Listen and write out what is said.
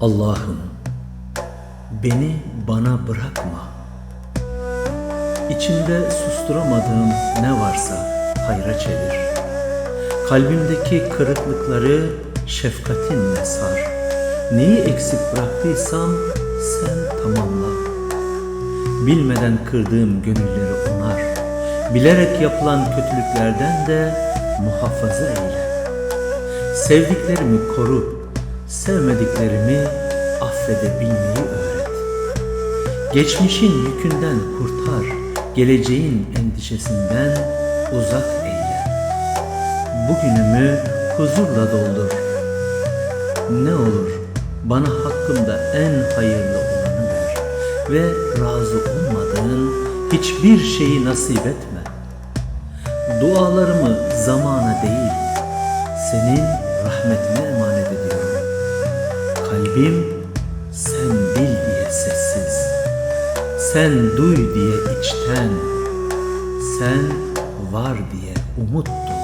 Allah'ım beni bana bırakma. İçimde susturamadığım ne varsa hayra çevir. Kalbimdeki kırıklıkları şefkatinle sar. Neyi eksik bıraktıysam sen tamamla. Bilmeden kırdığım gönülleri onar. Bilerek yapılan kötülüklerden de muhafaza eyle. Sevdiklerimi koru, sevmediklerimi affedebilmeyi öğret. Geçmişin yükünden kurtar, geleceğin endişesinden uzak eyle. Bugünümü huzurla doldur. Ne olur bana hakkımda en hayırlı olanı ver ve razı olmadığın hiçbir şeyi nasip etme. Dualarımı zamana değil, senin rahmetine emanet ediyorum. Kalbim sen bil diye sessiz, sen duy diye içten, sen var diye umut dolu.